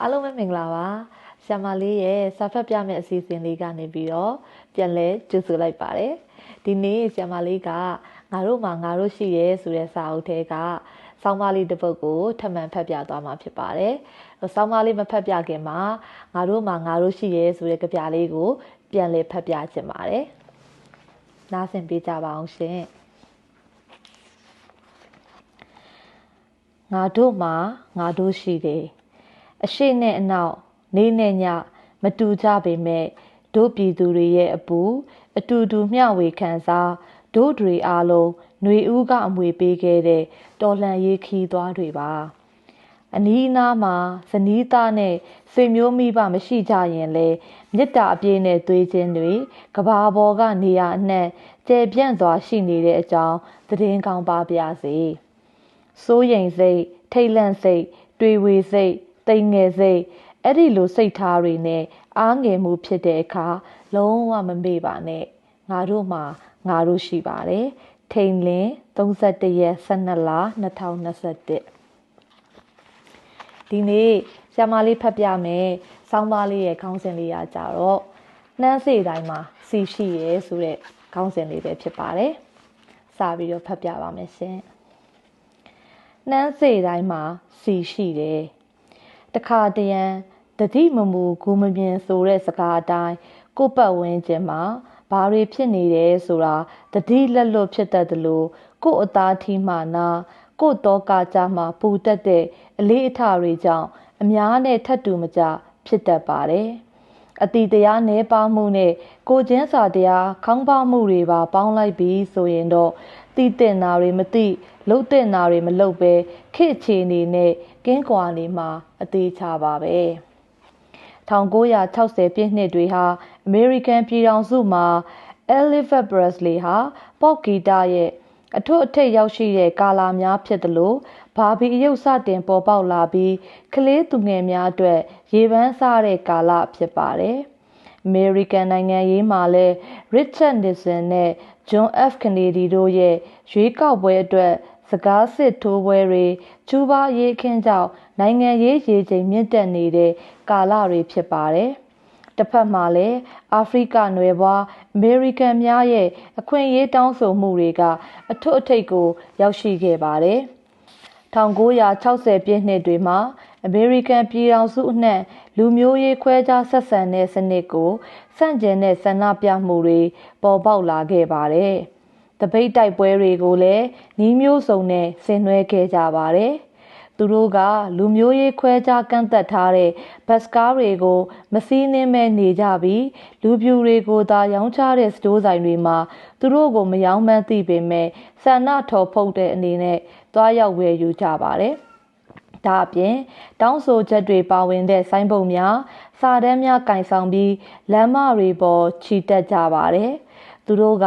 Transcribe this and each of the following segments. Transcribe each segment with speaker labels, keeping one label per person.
Speaker 1: အားလုံးပဲမင်္ဂလာပါဆရာမလေးရဲ့စာဖတ်ပြမယ့်အစီအစဉ်လေးကနေပြီးတော့ပြန်လဲကြိုဆိုလိုက်ပါတယ်ဒီနေ့ဆရာမလေးကငါတို့မှာငါတို့ရှိရဲဆိုတဲ့စာအုပ်ထဲကဆောင်းပါးလေးတစ်ပုဒ်ကိုထပ်မံဖတ်ပြသွားမှာဖြစ်ပါတယ်ဆောင်းပါးလေးမဖတ်ပြခင်မှာငါတို့မှာငါတို့ရှိရဲဆိုတဲ့ကြပြလေးကို ပြန်လဲဖတ်ပြချင်ပါတယ်နားဆင်ပေးကြပါအောင်ရှင်ငါတို့မှာငါတို့ရှိတယ် အရှိနဲ့အနောက်နေနဲ့ညမတူကြပေမဲ့တို့ပြည်သူတွေရဲ့အပူအတူတူမျှဝေခံစားတို့တွေအားလုံးຫນွေဦးကအမွေပေးခဲ့တဲ့တော်လှန်ရေးခီးသွားတွေပါအနီးအနားမှာဇနီးသားနဲ့ဆွေမျိုးမိဘမရှိကြရင်လေမေတ္တာအပြည့်နဲ့သွေးချင်းတွေကဘာပေါ်ကနေရာအနှံ့ကျယ်ပြန့်စွာရှိနေတဲ့အကြောင်းသတင်းကောင်းပါပြစေစိုးရိမ်စိတ်ထိတ်လန့်စိတ်တွေးဝေစိတ် တိမ်ငယ်စိတ်အဲ့ဒီလိုစိတ်ထားတွေနဲ့အားငယ်မှုဖြစ်တဲ့အခါလုံးဝမမေ့ပါနဲ့ငါတို့မှာငါတို့ရှိပါတယ်ထိန်လင်း31ရက်12လ2021ဒီနေ့ဆရာမလေးဖတ်ပြမယ်စောင်းပါလေးရဲ့ခေါင်းစဉ်လေးရကြတော့နှမ်းစေတိုင်းမှာစီရှိရဲဆိုတဲ့ခေါင်းစဉ်လေးပဲဖြစ်ပါတယ်စပြီးတော့ဖတ်ပြပါမယ်ရှင်နှမ်းစေတိုင်းမှာစီရှိတယ် တခါတရံတတိမမူဂူမမြင်ဆိုတဲ့စကားအတိုင်းကိုပတ်ဝန်းကျင်မှာဘာတွေဖြစ်နေတယ်ဆိုတာတတိလက်လွတ်ဖြစ်တတ်တယ်လို့ကို့အသားထီးမှနာကို့တော့ကာကြမှာပူတက်တဲ့အလေးအထတွေကြောင့်အများနဲ့ထပ်တူမကြဖြစ်တတ်ပါတယ်အတီတရားနှဲပါမှုနဲ့ကိုချင်းစာတရားခေါင်းပါမှုတွေပါပေါင်းလိုက်ပြီးဆိုရင်တော့တီးတင်တာတွေမသိလှုပ်တင်တာတွေမလှုပ်ပဲခေတ်ချေနေနဲ့ ကင်းကွာနေမှာအသေးချပါပဲ1960ပြည့်နှစ်တွေဟာအမေရိကန်ပြည်ထောင်စုမှာ Elizabeth Presley ဟာပေါ့ဂီတာရဲ့အထွတ်အထိပ်ရောက်ရှိတဲ့ကာလာများဖြစ်သလိုဘာဘီအယုတ်စတင်ပေါ်ပေါက်လာပြီးကလေးသူငယ်များအတွက်ရေပန်းစားတဲ့ကာလဖြစ်ပါတယ်။ American နိုင်ငံရေးမှာလဲ Richard Nixon နဲ့ John F Kennedy တို့ရဲ့ရွေးကောက်ပွဲအတွက် စကားစစ်ထိုးပွဲတွေကျူးဘာရေးခင်းကြောင့်နိုင်ငံရေးရေချိန်မြင့်တက်နေတဲ့ကာလတွေဖြစ်ပါတယ်။တစ်ဖက်မှာလည်းအာဖရိကနွယ်ဘွားအမေရိကန်များရဲ့အခွင့်အရေးတောင်းဆိုမှုတွေကအထွတ်အထိပ်ကို ရောက်ရှိခဲ့ပါတယ်။1960ပြည့်နှစ်တွေမှာအမေရိကန်ပြည်ထောင်စုအနှံ့လူမျိုးရေးခွဲခြားဆက်ဆံတဲ့စနစ်ကိုဆန့်ကျင်တဲ့ဆန္ဒပြမှုတွေပေါ်ပေါက်လာခဲ့ပါတယ်။ တပိတ်တိုက်ပွဲတွေကိုလည်းနီးမျိုးစုံနဲ့ဆင်နွှဲခဲ့ကြပါတယ်။သူတို့ကလူမျိုးရေးခွဲခြားကန့်သက်ထားတဲ့ဘတ်စကားတွေကိုမစည်းနှင်းမဲ့နေကြပြီးလူပြူတွေကိုသာရောင်းချတဲ့စတိုးဆိုင်တွေမှာသူတို့ကိုမယောင်းမှန်းသိပေမဲ့ဆန္ဒထော်ဖုတ်တဲ့အနေနဲ့သွားရောက်ဝယ်ယူကြပါတယ်။ဒါအပြင်တောင်းဆိုချက်တွေပါဝင်တဲ့ဆိုင်းပုံများစာတမ်းများကင်ဆောင်ပြီးလမ်းမတွေပေါ်ခြိတက်ကြပါတယ်။သူတို့က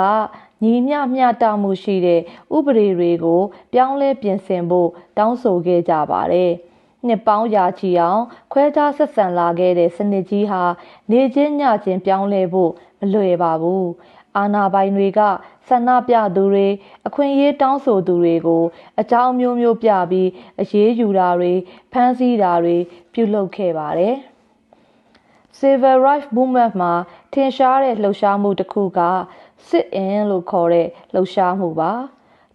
Speaker 1: ညီမျှမျှတမှုရှိတဲ့ဥပဒေတွေကို ပြောင်းလဲပြင်ဆင်ဖို့တောင်းဆိုခဲ့ကြပါတယ်။နှစ်ပေါင်းရာချီအောင်ခွဲခြားဆက်ဆံလာခဲ့တဲ့စနစ်ကြီးဟာနေချင်းညချင်းပြောင်းလဲဖို့မလွယ်ပါဘူး။အာဏာပိုင်တွေကဆန္ဒပြသူတွေအခွင့်အရေးတောင်းဆိုသူတွေကို အကြောင်းမျိုးမျိုးပြပြီးအရေးယူတာတွေဖမ်းဆီးတာတွေပြုလုပ်ခဲ့ပါတယ်။ Civil Rights Movement မှာထင်ရှားတဲ့လှုပ်ရှားမှုတစ်ခုကစစ်အင်လို့ခေါ်တဲ့လှုပ်ရှားမှုပါ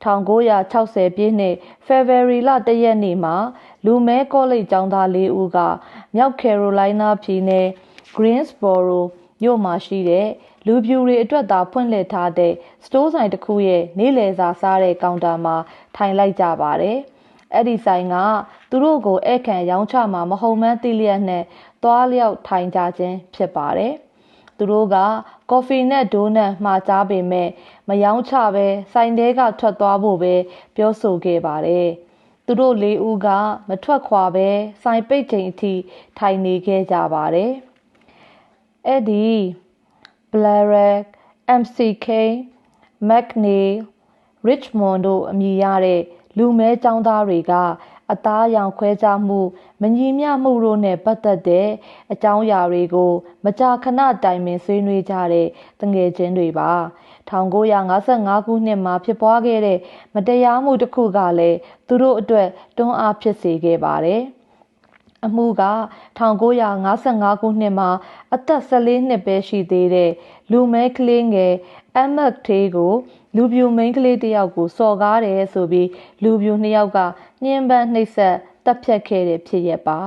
Speaker 1: 1960ပြည့်နှစ် February လ1ရက်နေ့မှာလူမဲကောလိပ်ကျောင်းသား၄ဦးကမြောက်ကယ်ရိုလိုင်းနားပြည်နယ် Greensboro မြို့မှာရှိတဲ့လူပြူတွေအတွက်သာဖွင့်လှစ်ထားတဲ့စတိုးဆိုင်တစ်ခုရဲ့နေ့လယ်စာစားတဲ့ကောင်တာမှာထိုင်လိုက်ကြပါတယ်။အဲ့ဒီဆိုင်ကသူတို့ကိုဧကန်ရောင်းချမှာမဟုတ်မှန်းသိလျက်နဲ့ သွားလျောက်ထိုင်ကြခြင်းဖြစ်ပါတယ်။သူတို့ကကော်ဖီနဲ့ဒိုးနတ်မှာကြားပေမဲ့မယောင်းချပဲဆိုင်ထဲကထွက်သွားဖို့ပဲပြောဆိုခဲ့ပါတယ်သူတို့လေးဦးကမထွက်ခွာပဲဆိုင်ပိတ်ချိန်အထိထိုင်နေခဲ့ကြပါတယ်အဲ့ဒီ Blairek MCK McNeil Richmond တို့အမည်ရတဲ့လူမဲចောင်းသားတွေက အသားရောင်ခွဲခြားမှုမညီမျှမှုတို့နဲ့ပတ်သက်တဲ့အကြောင်းအရာတွေကို မကြာခဏတိုင်ပင်ဆွေးနွေးကြတဲ့တငယ်ချင်းတွေပါ1955ခုနှစ်မှာဖြစ်ပွားခဲ့တဲ့မတရားမှုတစ်ခုကလည်းသူတို့အတွက်တွန်းအားဖြစ်စေခဲ့ပါတယ် အမှုက1955ခုနှစ်မှာအသက်14နှစ်ပဲရှိသေးတဲ့လူမဲကလေးငယ်အမတ်သေးကို လူပြူမိန်းကလေးတယောက်ကိုစော်ကားတယ်ဆိုပြီးလူပြူနှစ်ယောက်ကညှဉ်းပန်းနှိပ်စက်တပ်ဖြတ်ခဲ့တဲ့ဖြစ်ရပ်ပါ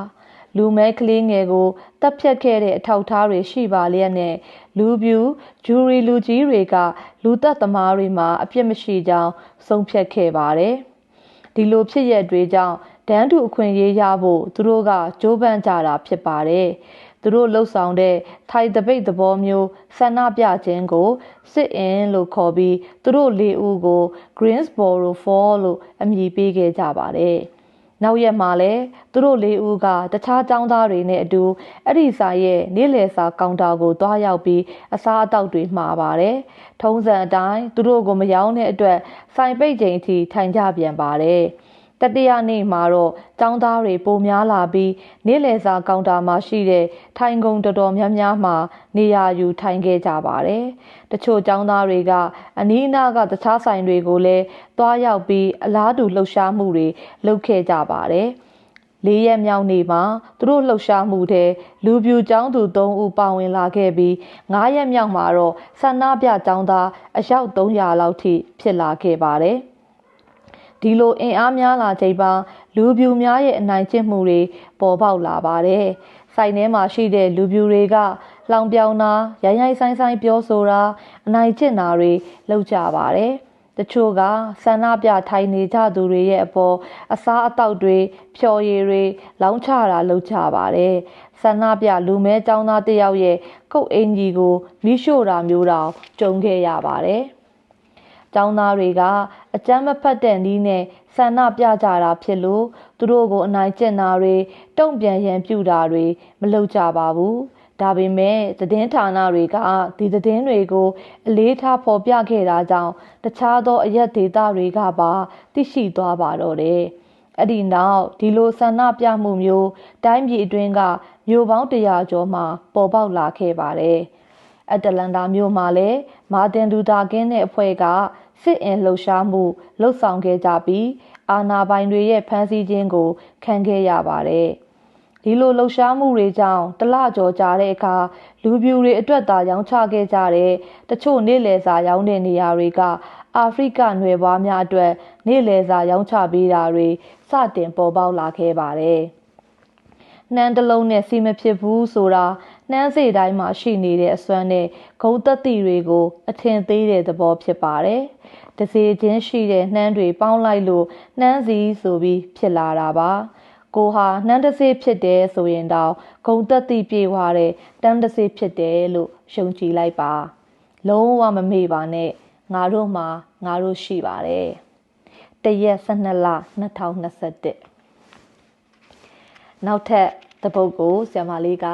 Speaker 1: လူမဲကလေးငယ်ကိုတပ်ဖြတ်ခဲ့တဲ့အထောက်အထားတွေရှိပါလျက်နဲ့လူပြူဂျူရီလူကြီးတွေက လူသက်သမားတွေမှာအပြစ်မရှိကြောင်းဆုံးဖြတ်ခဲ့ပါတယ် ဒီလိုဖြစ်ရပ်တွေကြောင့်ဒန်းတူအခွင့်အရေးရဖို့သူတို့ကကြိုးပမ်းကြတာဖြစ်ပါတယ်။သူတို့လှုပ်ဆောင်တဲ့ထိုင်တပိတ်သဘောမျိုးဆန္ဒပြခြင်းကိုစစ်အင်လို့ခေါ်ပြီးသူတို့လေးဦးကို Greensboro Fall လို့အမည်ပေးခဲ့ကြပါတယ်။ နောက်ရက်မှာလည်းသူတို့လေးဦးကတခြားចောင်းသားတွေနဲ့အတူအဲ့ဒီစာရဲ့နေ့လယ်စာကောင်တာကိုတွားရောက်ပြီးအစားအသောက်တွေမှာပါတယ်။ထုံးစံအတိုင်းသူတို့ကိုမယောင်းတဲ့အတွက်စိုင်ပိတ်ချိန်အထိထိုင်ကြပြန်ပါတယ်။ တတိယနေ့မှာတော့ကျောင်းသားတွေပိုများလာပြီးနေ့လယ်စာကောင်တာမှာရှိတဲ့ထိုင်ကုန်တော်တော်များများမှာနေရာယူထိုင်ခဲ့ကြပါတယ်။တချို့ကျောင်းသားတွေကအနီးအနားကတခြားဆိုင်တွေကိုလည်းတွားရောက်ပြီးအလားတူလှုပ်ရှားမှုတွေလုပ်ခဲ့ကြပါတယ်။လေးရက်မြောက်နေ့မှာသူတို့လှုပ်ရှားမှုတဲ့လူပြူចောင်းသူ3ဦးပါဝင်လာခဲ့ပြီး9ရက်မြောက်မှာတော့ဆန္ဒပြចောင်းသားအယောက်300လောက်ထိဖြစ်လာခဲ့ပါတယ်။ ဒီလိုအင်အားများလာချိန်မှာလူပြူများရဲ့အနိုင်ကျင့်မှုတွေပေါ်ပေါက်လာပါတယ်။စိုက်ထဲမှာရှိတဲ့လူပြူတွေကလောင်ပြောင်တာရိုင်းရိုင်းဆိုင်ဆိုင်ပြောဆိုတာအနိုင်ကျင့်တာတွေလုပ်ကြပါတယ်။တချို့ကဆန္ဒပြထိုင်နေကြသူတွေရဲ့အပေါ်အစားအသောက်တွေဖြော်ရည်တွေလောင်းချတာလုပ်ကြပါတယ်။ဆန္ဒပြလူမဲចောင်းသားတယောက်ရဲ့ကုတ်အင်ကြီးကိုမိရှို့တာမျိုးတောင်ကြုံခဲ့ရပါတယ်။ ကျောင်းသားတွေကအကြမ်းမဖက်တဲ့နည်းနဲ့ဆန္ဒပြကြတာဖြစ်လို့သူတို့ကိုအနိုင်ကျင့်တာတွေတုံ့ပြန်ရန်ပြုတာတွေမလုပ်ကြပါဘူးဒါပေမဲ့သတင်းဌာနတွေကဒီသတင်းတွေကိုအလေးထားဖော်ပြခဲ့တာကြောင့်တခြားသောအရက်ဒေသတွေကပါသိရှိသွားပါတော့တယ်အဲ့ဒီနောက်ဒီလိုဆန္ဒပြမှုမျိုးတိုင်းပြည်အတွင်းကမြို့ပေါင်းတရာကျော်မှပေါ်ပေါက်လာခဲ့ပါတယ်။ အတလန်တာမြို့မှာလည်းမာတင်လူတာကင်းတဲ့အဖွဲ့ကစစ်အင်လှုပ်ရှားမှုလှုပ်ဆောင်ခဲ့ကြပြီးအာဏာပိုင်တွေရဲ့ဖမ်းဆီးခြင်းကိုခံခဲ့ရပါတယ်။ဒီလိုလှုပ်ရှားမှုတွေကြောင့်တလကြော်ကြာတဲ့အခါလူပြူတွေအတွက်သာရောင်းချခဲ့ကြတဲ့တချို့နေ့လယ်စာရောင်းတဲ့နေရာတွေကအာဖရိကနွယ်ပွားများအတွက်နေ့လယ်စာရောင်းချပေးတာတွေစတင်ပေါ်ပေါက်လာခဲ့ပါတယ်။နှမ်းတလုံးနဲ့စီမဖြစ်ဘူးဆိုတာ နှမ်းစေတိုင်းမှာရှိနေတဲ့အစွမ်းနဲ့ဂုံသက်တိတွေကို အထင်သေးတဲ့သဘောဖြစ်ပါတယ်။တစေချင်းရှိတဲ့နှမ်းတွေပေါင်းလိုက်လို့နှမ်းစီဆိုပြီးဖြစ်လာတာပါ။ကိုဟာနှမ်းတစေဖြစ်တယ်ဆိုရင်တော့ဂုံသက်တိပြေဝတဲ့တန်းတစေဖြစ်တယ်လို့ယုံကြည်လိုက်ပါ။လုံးဝမမေ့ပါနဲ့ငါတို့မှာငါတို့ရှိပါတယ်။တရက်12လ2021နောက်ထပ်တပုတ်ကိုဆရာမလေးက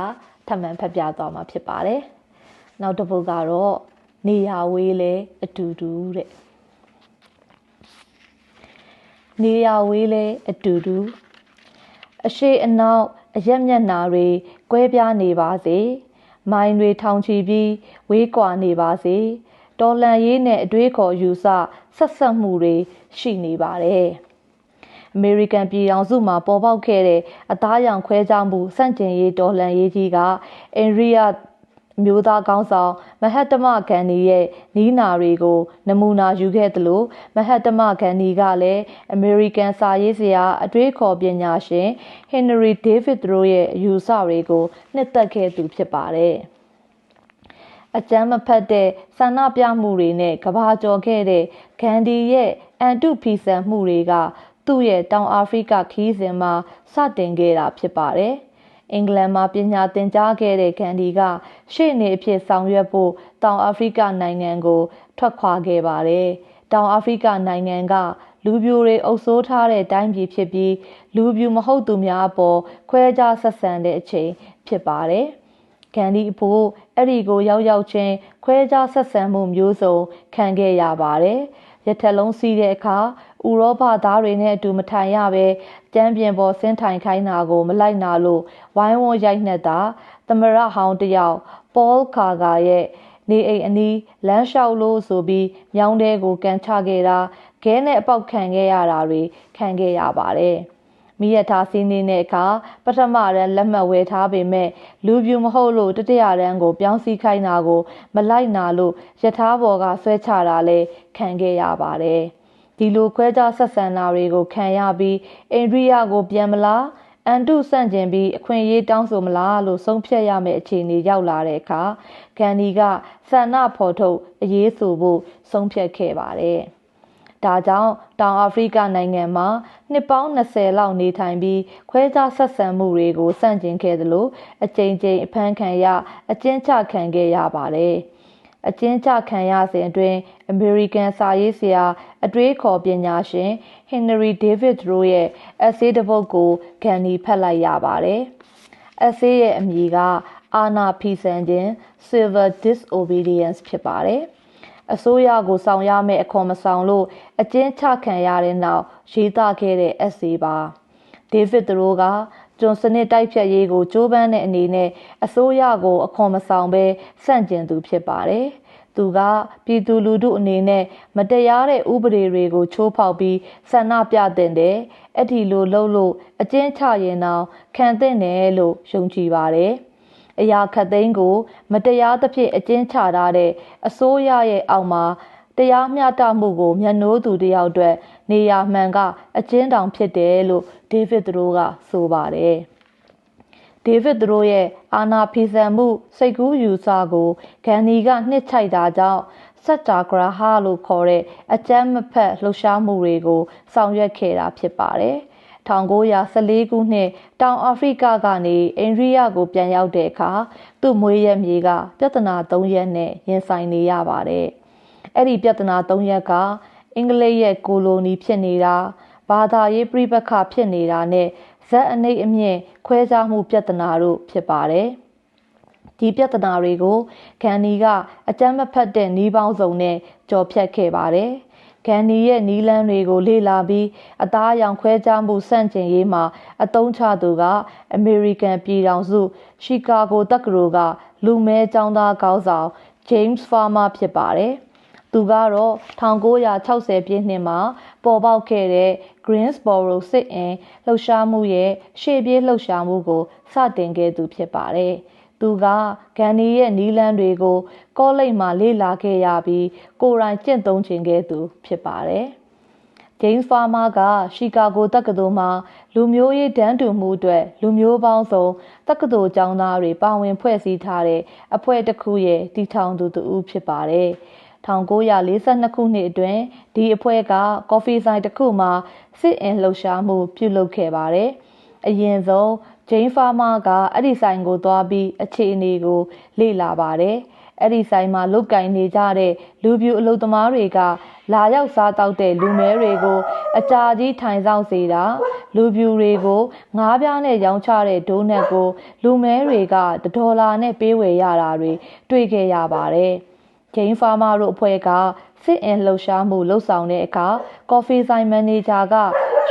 Speaker 1: ထပ်မံဖတ်ပြသွားမှာဖြစ်ပါတယ်။နောက်တစ်ပုဒ်ကတော့နေရဝေးလဲအတူတူတဲ့နေရဝေးလဲအတူတူအရှိအနောက်အရက်မျက်နာတွေကွဲပြားနေပါစေမိုင်းတွေထောင်ချီပြီးဝေးကွာနေပါစေတော်လန်ရေးနဲ့အတွေးခေါ်ယူဆဆက်ဆက်မှုတွေရှိနေပါတယ်။ အမေရိကန်ပြည်ထောင်စုမှာပေါ်ပေါက်ခဲ့တဲ့အသားရောင်ခွဲခြားမှုစန့်ကျင်ရေးတော်လှန်ရေးကြီးကအင်ရီယာမျိုးသားကောင်းဆောင်မဟတ်တမဂန်ဒီရဲ့နီးနာတွေကိုနမူနာယူခဲ့သလိုမဟတ်တမဂန်ဒီကလည်းအမေရိကန်စာရေးဆရာအတွေးခေါ်ပညာရှင်ဟင်နရီဒေးဗစ်တို့ရဲ့အယူဆတွေကိုနှစ်သက်ခဲ့သူဖြစ်ပါတယ်အကြမ်းမဖက်တဲ့ဆန္ဒပြမှုတွေနဲ့ကဘာကျော်ခဲ့တဲ့ဂန်ဒီရဲ့အန်တုဖီဆန်မှုတွေက သူ့ရဲ့တောင်အာဖရိကခီးစဉ်မှာစတင်ခဲ့တာဖြစ်ပါတယ်။အင်္ဂလန်မှာပညာသင်ကြားခဲ့တဲ့ကန်ဒီကရှေ့နေအဖြစ်ဆောင်ရွက်ဖို့တောင်အာဖရိကနိုင်ငံကို ထွက်ခွာခဲ့ပါတယ်။တောင်အာဖရိကနိုင်ငံကလူပြိုတွေအုပ်စိုးထားတဲ့တိုင်းပြည်ဖြစ်ပြီးလူပြိုမဟုတ်သူများအပေါ်ခွဲခြားဆက်ဆံတဲ့အချိန်ဖြစ်ပါတယ်။ကန်ဒီအဖို့အဲ့ဒီကိုရောက်ရောက်ချင်းခွဲခြားဆက်ဆံမှုမျိုးစုံခံခဲ့ရပါတယ်။ ရထက်လုံးစီးတဲ့အခါဥရောပသားတွေနဲ့အတူမထိုင်ရပဲကျမ်းပြင်ပေါ်ဆင်းထိုင်ခိုင်းတာကို မလိုက်နာလို့ဝိုင်းဝန်းရိုက်နှက်တာသမရဟောင်းတယောက်ပေါခါဂါရဲ့နေအိမ်အနီးလမ်းလျှောက်လို့ဆိုပြီးမြောင်းတဲကိုကန်ချခဲ့တာခဲနဲ့အပေါက်ခံခဲ့ရတာတွေခံခဲ့ရပါတယ် မိရထားစီးနေတဲ့အခါပထမရန်လက်မှတ်ဝယ်ထားပေမဲ့လူပြူမဟုတ်လို့တတိယရန်ကိုပြောင်းစည်းခိုင်းတာကို မလိုက်နာလို့ယထာဘော်ကဆွဲချတာလဲခံခဲ့ရပါတယ်ဒီလိုခွဲခြားဆက်ဆံတာတွေကိုခံရပြီးအိန္ဒြိယကိုပြန်မလားအန်တုဆန့်ကျင်ပြီးအခွင့်အရေးတောင်းဆိုမလားလို့ဆုံးဖြတ်ရမယ့်အခြေအနေရောက်လာတဲ့အခါဂန်ဒီကဆန္ဒဖော်ထုတ်အရေးဆိုဖို့ဆုံးဖြတ်ခဲ့ပါတယ်။ ဒါကြောင့်တောင်အာဖရိကနိုင်ငံမှာနှစ်ပေါင်း20လောက်နေထိုင်ပြီးခွဲခြားဆက်ဆံမှုတွေကိုစန့်ကျင်ခဲ့သလိုအကြိမ်ကြိမ်အဖမ်းခံရအကျဉ်းချခံခဲ့ရပါတယ်။အကျဉ်းချခံရစဉ်အတွင်းအမေရိကန်စာရေးဆရာ အတွေးခေါ်ပညာရှင်ဟင်နရီဒေးဗစ်တို့ရဲ့အဆေးတစ်ပုဒ်ကိုဂန်နီဖတ်လိုက်ရပါတယ်။အဆေးရဲ့အမည်ကအာနာဖီဆန်ခြင်း Civil Disobedience ဖြစ်ပါတယ်။ အစိုးရကိုဆောင်ရမယ့်အခွန်မဆောင်လို့အကျဉ်းချခံရတဲ့နောက်ရေးသားခဲ့တဲ့ essay ပါ။ဒေးဗစ်တို့ကကျွန်းစနစ်တိုက်ဖြတ်ရေးကိုကြိုးပမ်းတဲ့အနေနဲ့အစိုးရကိုအခွန်မဆောင်ဘဲဆန့်ကျင်သူဖြစ်ပါတယ်။သူကပြည်သူလူထုအနေနဲ့မတရားတဲ့ဥပဒေတွေကိုချိုးဖောက်ပြီးဆန္ဒပြတဲ့တဲ့အဲ့ဒီလိုလှုပ်လို့အကျဉ်းချရင်တော့ခံတဲ့တယ်လို့ယုံကြည်ပါတယ်။ အရာခတ်သိန်းကို မတရားသဖြင့်အကျဉ်းချထားတဲ့အစိုးရရဲ့အောက်မှာတရားမျှတမှုကိုမျက်နှိုးသူတယောက်အတွက် နေရာမှန်ကအကျဉ်းတောင်ဖြစ်တယ်လို့ဒေးဗစ်သူတို့ကဆိုပါတယ်။ဒေးဗစ်သူတို့ရဲ့အာနာဖီဆန်မှုစိတ်ကူးယူဆကိုဂန်နီကနှစ်ချိုက်တာကြောင့်စက်တာဂရဟာလို့ခေါ်တဲ့အကြမ်းမဖက်လှုပ်ရှားမှုတွေကိုဆောင်ရွက်ခဲ့တာဖြစ်ပါတယ်။ 1914ခုနှစ်တောင်အာဖရိကကနေအိန္ဒိယကိုပြန်ရောက်တဲ့အခါသူ့မွေးရမြေကပြဿနာ၃ရက်နဲ့ရင်ဆိုင်နေရပါတယ်။အဲ့ဒီပြဿနာ၃ရပ်ကအင်္ဂလိပ်ရဲ့ကိုလိုနီဖြစ်နေတာဘာသာရေးပြိပခဖြစ်နေတာနဲ့ဇက်အနှိတ်အမြင့်ခွဲခြားမှုပြဿနာတို့ဖြစ်ပါတယ်ဒီပြဿနာတွေကိုဂန်နီကအကြမ်းမဖက်တဲ့နှီးပေါင်းစုံနဲ့ကြော်ဖြတ်ခဲ့ပါတယ် ဂန်နီရဲ့နီလန်းတွေကိုလေ့လာပြီးအသားအရောင်ခွဲခြားမှုစန့်ကျင်ရေးမှာအသုံးချသူကအမေရိကန်ပြည်ထောင်စုရှီကာဂိုတက္ကသိုလ်ကလူမဲចောင်းသားကောင်းဆောင် James Farmer ဖြစ်ပါတယ်။သူကတော့1960ပြည့်နှစ်မှာပေါ်ပေါက်ခဲ့တဲ့ Greensboro စစ်အင်လှုပ်ရှားမှုရဲ့ရှေ့ပြေးလှုပ်ရှားမှုကိုစတင်ခဲ့သူဖြစ်ပါတယ်။ သူကဂန်နီရဲ့နီလန်းတွေကိုကောလိပ်မှာလေ့လာခဲ့ရပြီးကိုယ်တိုင်ကျင့်သုံးခြင်းခဲ့သူဖြစ်ပါတယ်။ James Farmer ကရှီကာဂိုတက္ကသိုလ်မှာလူမျိုးရေးတန်းတူမှုအတွက်လူမျိုးပေါင်းစုံတက္ကသိုလ်ကျောင်းသားတွေပါဝင်ဖွဲ့စည်းထားတဲ့အဖွဲ့တစ်ခုရဲ့တည်ထောင်သူတူဖြစ်ပါတယ်။1942ခုနှစ်အတွင်းဒီအဖွဲ့ကကော်ဖီဆိုင်တစ်ခုမှာစစ်အင်လှုပ်ရှားမှုပြုလုပ်ခဲ့ပါတယ်။အရင်ဆုံး ဂျိန်းဖာမာကအဲ့ဒီဆိုင်ကိုသွားပြီးအခြေအနေကို လေ့လာပါတယ်။အဲ့ဒီဆိုင်မှာလုတ်ကင်နေကြတဲ့လူပြူအလုပ်သမားတွေက လာရောက်စားတောက်တဲ့လူမဲတွေကို အကြာကြီးထိုင်ဆောင်စေတာလူပြူတွေကိုငားပြားနဲ့ရောင်းချတဲ့ဒိုးနက်ကို လူမဲတွေကဒေါ်လာနဲ့ပေးဝယ်ရတာတွေတွေ့ခဲ့ရပါတယ်။ ဂိမ်းဖာမာတို့အဖွဲ့ကစစ်အင်လှုပ်ရှားမှုလှုပ်ဆောင်တဲ့အခါကော်ဖီဆိုင်မန်နေဂျာက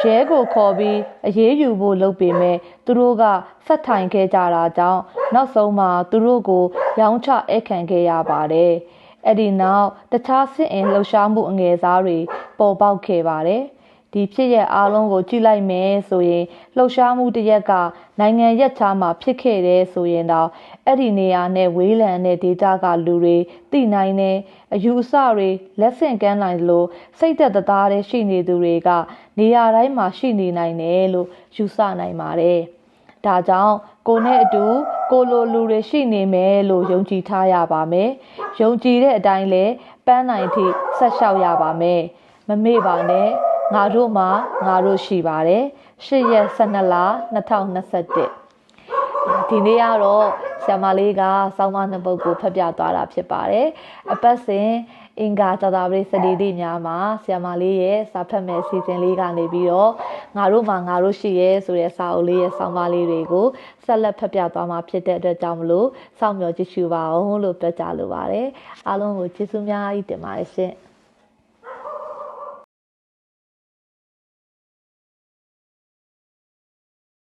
Speaker 1: ရဲကိုခေါ်ပြီးအရေးယူဖို့လုပ်ပေမဲ့သူတို့ကဆက်ထိုင်ခဲ့ကြတာကြောင့်နောက်ဆုံးမှာသူတို့ကိုရောင်းချဧခံခဲ့ရပါတယ်။အဲ့ဒီနောက်တခြားစစ်အင်လှုပ်ရှားမှုအငယ်စားတွေပေါ်ပေါက်ခဲ့ပါတယ်။ ဒီဖြစ်ရဲ့အားလုံးကိုကြည့်လိုက်မယ်ဆိုရင်လှုပ်ရှားမှုတစ်ရက်ကနိုင်ငံရက်ခြားမှာဖြစ်ခဲ့တယ်ဆိုရင်တော့အဲ့ဒီနေရာနဲ့ဝေးလံတဲ့ဒေတာကလူတွေသိနိုင်တဲ့အယူအဆတွေလက်ဆင့်ကမ်းနိုင်လို့စိတ်သက်သာတဲ့ရှိနေသူတွေကနေရာတိုင်းမှာရှိနေနိုင်တယ်လို့ယူဆနိုင်ပါတယ်။ဒါကြောင့်ကိုနဲ့အတူကိုလိုလူတွေရှိနေမယ်လို့ယုံကြည်ထားရပါမယ်။ယုံကြည်တဲ့အတိုင်းလဲပန်းနိုင်ထိဆက်လျှောက်ရပါမယ်။မမေ့ပါနဲ့။ ငါတို့မှာငါတို့ရှိပါတယ်8ရက်12လ2021ဒီနေ့ကတော့ဆ iam မလေးကစောင်းမနှစ်ပုတ်ကိုဖတ်ပြသွားတာဖြစ်ပါတယ်အပတ်စဉ်အင်္ဂါသာသာပရိစတိတိများမှာဆ iam မလေးရဲ့စာဖတ်မဲ့အစီအစဉ်လေးကနေပြီးတော့ငါတို့မှာငါတို့ရှိရဲဆိုတဲ့စာအုပ်လေးရဲ့စောင်းပါလေးတွေကိုဆက်လက်ဖတ်ပြသွားမှာဖြစ်တဲ့အတွက်ကြောင့်မလို့စောင့်မျှော်ကြည့်ရှုပါအောင်လို့ပြောကြလိုပါတယ်အားလုံးကိုကျေးဇူးများကြီးတင်ပါတယ်ရှင်